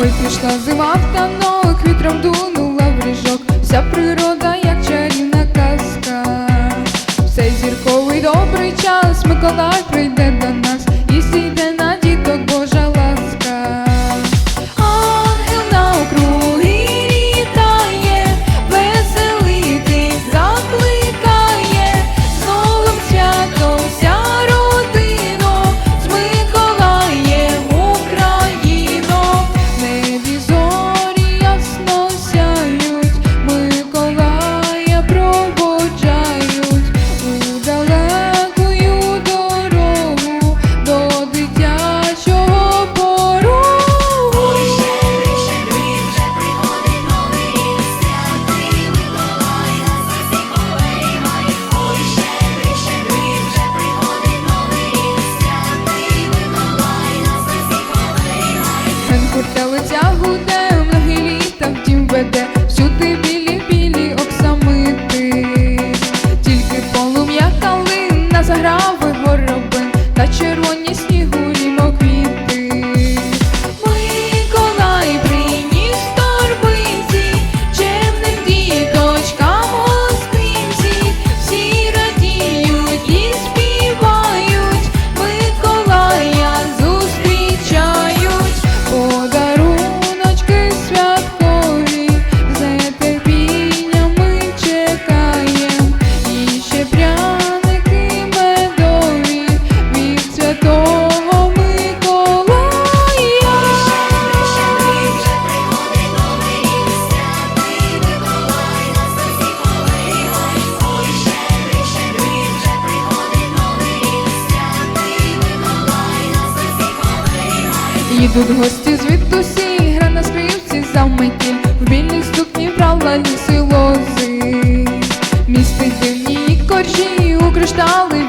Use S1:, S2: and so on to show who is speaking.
S1: Ой, пішла зима в танок, вітром дунула в ріжок, вся природа, як чарівна казка. все зірковий добрий час Миколай прийде до нас Хуртелиця гуде, многі літа в дім веде, Їдуть гості звідусі, гра на скрипці заметіль, в білій ступні брала ліси лози, містить дивні коржі у криштали